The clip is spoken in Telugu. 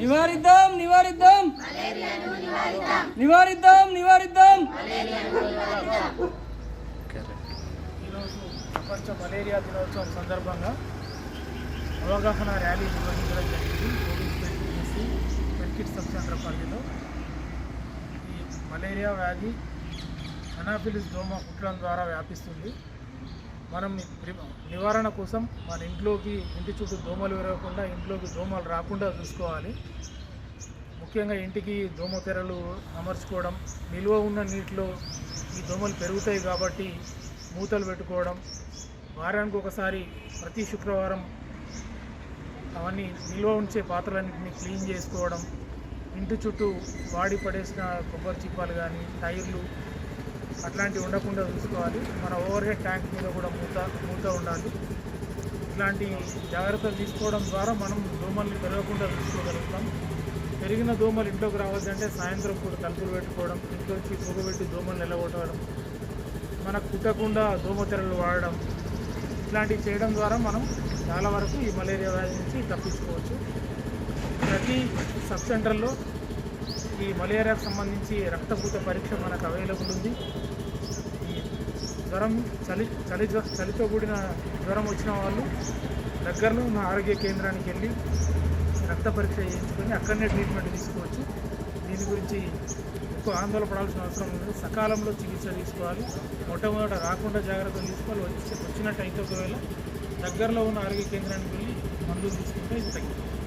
నివారిద్దాం నివారిద్దాం. నివారిద్దాం నివారిద్దాం. ఈరోజు ప్రపంచ మలేరియా దినోత్సవం సందర్భంగా అవగాహన ర్యాలీ నిర్వహించడం జరిగింది. కోవిడ్ పిఎస్సి సబ్ సెంటర్ పరిధిలో. ఈ మలేరియా వ్యాధి అనాఫిలిస్ దోమ కుట్లం ద్వారా వ్యాపిస్తుంది. మనం నివారణ కోసం మన ఇంట్లోకి ఇంటి చుట్టూ దోమలు విరగకుండా ఇంట్లోకి దోమలు రాకుండా చూసుకోవాలి. ముఖ్యంగా ఇంటికి దోమ తెరలు అమర్చుకోవడం నిల్వ ఉన్న నీటిలో ఈ దోమలు పెరుగుతాయి కాబట్టి మూతలు పెట్టుకోవడం వారానికి ఒకసారి ప్రతి శుక్రవారం అవన్నీ నిల్వ ఉంచే పాత్రలన్నింటినీ క్లీన్ చేసుకోవడం ఇంటి చుట్టూ వాడి పడేసిన కొబ్బరి చిప్పాలు కానీ టైర్లు అట్లాంటివి ఉండకుండా చూసుకోవాలి. మన ఓవర్ హెడ్ ట్యాంక్ మీద కూడా మూత మూత ఉండాలి. ఇట్లాంటి జాగ్రత్తలు తీసుకోవడం ద్వారా మనం దోమల్ని పెరగకుండా చూసుకోగలుగుతాం. పెరిగిన దోమలు ఇంట్లోకి రావద్దంటే సాయంత్రం పూట తలుపులు పెట్టుకోవడం ఇంట్లోకి పొగబెట్టి దోమలు నిలగొట్టడం మనకు కుట్టకుండా దోమతెరలు వాడడం ఇట్లాంటివి చేయడం ద్వారా మనం చాలా వరకు ఈ మలేరియా వ్యాధి నుంచి తప్పించుకోవచ్చు. ప్రతి సబ్ సెంటర్లో ఈ మలేరియాకు సంబంధించి రక్తపూత పరీక్ష మనకు అవైలబుల్ ఉంది. ఈ జ్వరం చలి చలి జ్వ- చలితో కూడిన జ్వరం వచ్చిన వాళ్ళు దగ్గరలో ఉన్న ఆరోగ్య కేంద్రానికి వెళ్ళి రక్త పరీక్ష చేయించుకొని అక్కడనే ట్రీట్మెంట్ తీసుకోవచ్చు. దీని గురించి ఎక్కువ ఆందోళన పడాల్సిన అవసరం లేదు. సకాలంలో చికిత్స తీసుకోవాలి. మొట్టమొదట రాకుండా జాగ్రత్తలు తీసుకోవాలి. వచ్చి వచ్చినట్టయితే ఒకవేళ దగ్గరలో ఉన్న ఆరోగ్య కేంద్రానికి వెళ్ళి మందులు తీసుకుంటే ఇది తగ్గిపోతుంది